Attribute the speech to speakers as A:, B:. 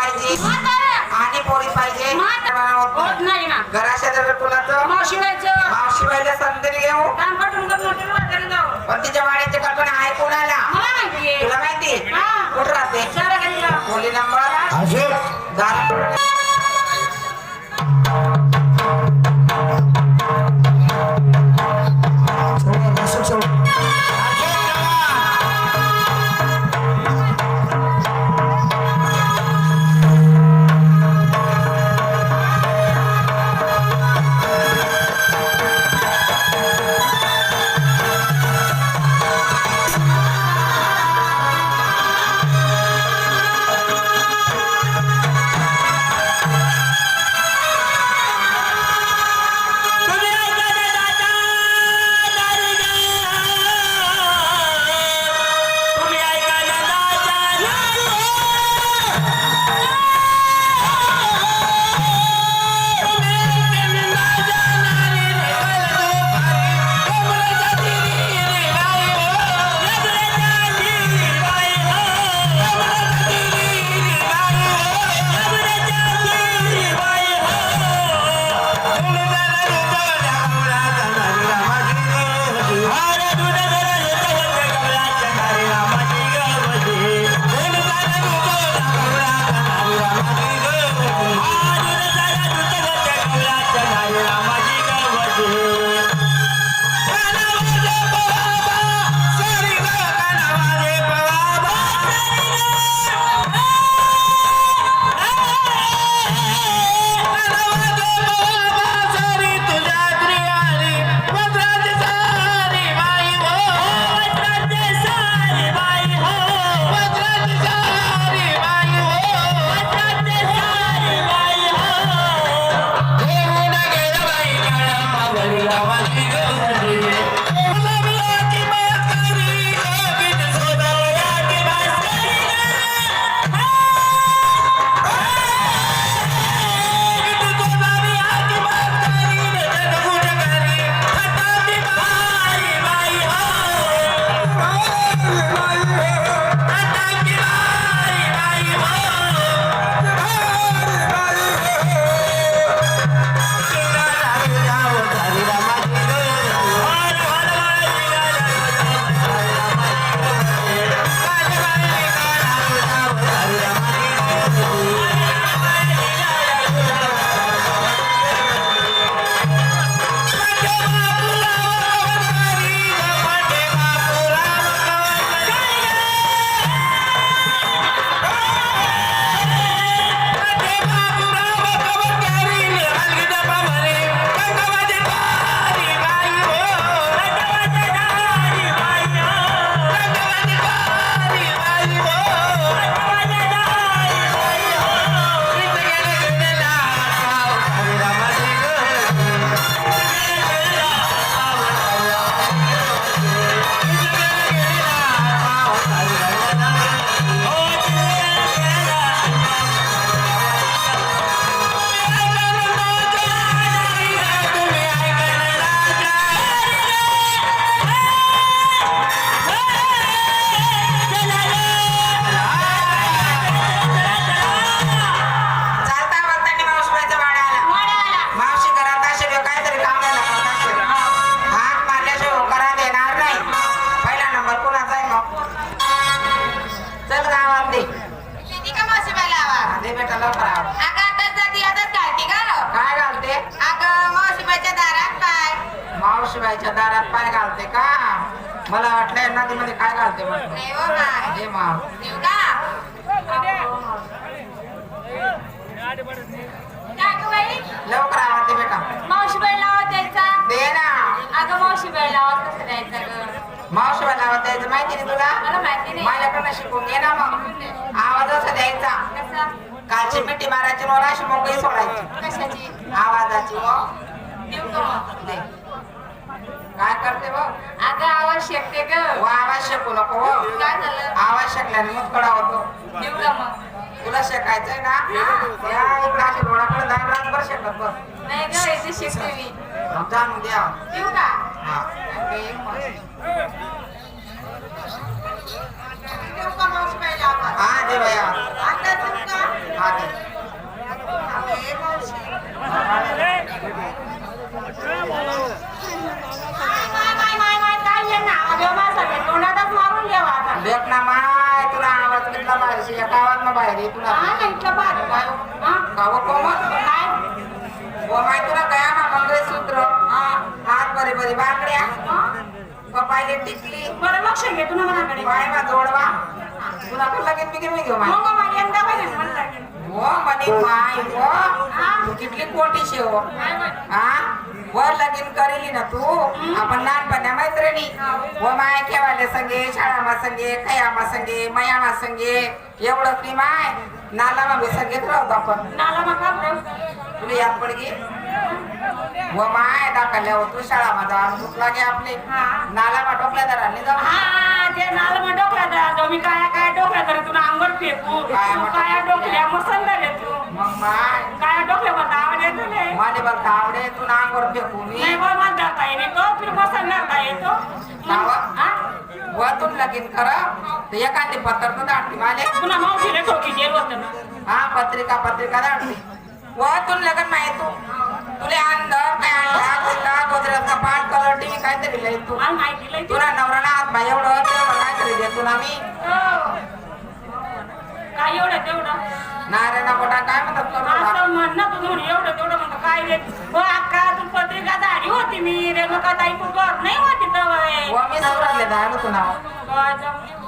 A: पाहिजे. आणि पोरी पाहिजे.
B: म्हातारा. होत नाही ना.
A: घराच्या जर कुणाचं
B: मावशी व्हायचं
A: मावशी बाईला संधी घेऊ पण तिच्या वाड्याची कल्पना आहे कोणाला? तुला माहिती
B: हा.
A: कुठं राहते. खोली नंबर.
B: अगं आताच जाती आताच घालती का रो?
A: काय घालते?
B: अगं मावशी बाईच्या दारात पाय.
A: मावशीबाईच्या दारात पाय घालते का? मला वाटलं नदीमध्ये काय घालते म्हटलं.
B: नाही हो माय. देऊ का?
A: लवकर आवाज दे बेटा.
B: मावशी बाईला आवाज द्यायचा
A: दे ना.
B: अगं मावशी बाईला आवाज कसा द्यायचा ग?
A: मावशीबाईला आवाज द्यायचं माहिती नाही तुला?
B: मला माहिती नाही.
A: माझ्याकडनं शिकून घे ना मग. आवाज असा द्यायचा.
B: कसा?
A: कालची मिठी मारायची वर अशी मोकळी सोडायची.
B: कशाची?
A: आवाजाची व
B: मग?
A: दे. काय करते बघ?
B: अगं आवाज शेकते ग.
A: व आवाज शिकू नको हो.
B: काय झालं?
A: आवाज शिकल्याने मग कडा होतो.
B: देऊ का मग.
A: तुला शिकायचंय ना? या इकडे अशी डोळ्याकडे जाऊन रातभर शिकत बस.
B: नाही ग इथे शिकते मी.
A: जाणून द्या
B: देऊ का?
A: हा.
B: देऊ का मावशी बाईला आवाज?
A: हा दे भैया
B: लेख ना माय
A: तुला
C: आवाज कितला बाहेर शिका गावात ना बाहेर तुला
B: हा इथला तुला काय
C: ना मंगळे सूत्र हा हात बरे बरे
B: बाकड्या
C: कपायले टिकली
B: बरं लक्ष घे तुला मनाकडे
C: बाय बा जोडवा. तुला पण लगेच बिगिन मी घेऊ माय हो म्हणे माय हो. तू किटली कोटी
B: काय म्हण?
C: हा? वर लगीन करेली ना तू? आपण लहानपण्या मैत्रिणी. व माय खेवाले संगे शाळामा संगे खयामा संगे मयामा संगे. एवढं की माय? नाला मा संगेत राहतो आपण.
B: नाला मग?
C: तुला याद पडगी व माय दाखवल्यावर तू शाळा माझा भूक लागे आपली.
B: हा.
C: नाला मा टोकल्या दराने जाऊ.
B: फेकू.
C: काय?
B: काय डोकल्या मसंदा तू
C: मग माय
B: काय डोकल्या मला आवाज येतो नाही
C: माझे तू नांगवर फेकू मी.
B: नाही बा मला जाता येईल तो. फिर मसंदा काय येतो.
C: नावा? वतून लगीन कर. तर एखादी पत्र तर दाटली माले.
B: पुन्हा मावशीने ठोकी होतं ना.
C: हा पत्रिका पत्रिका दाटली वतून लगन माहीत तू तुले अंदर काय आणला कुठला गोदरेजचा पाठ कलर टीव्ही काहीतरी लई तू
B: मला माहिती
C: तुला नवरा ना हात बाई एवढं तेवढं काहीतरी देतो ना मी.
B: काय एवढं तेवढं.
C: नारायणा गोटा काय म्हणतात करू
B: असं म्हण ना तू म्हणून एवढं तेवढं म्हणतो काय रे? हो अक्का तू पत्रिका झाली होती मी रेणुका ताई तू घर नाही होती
C: व मी दारू तू नाव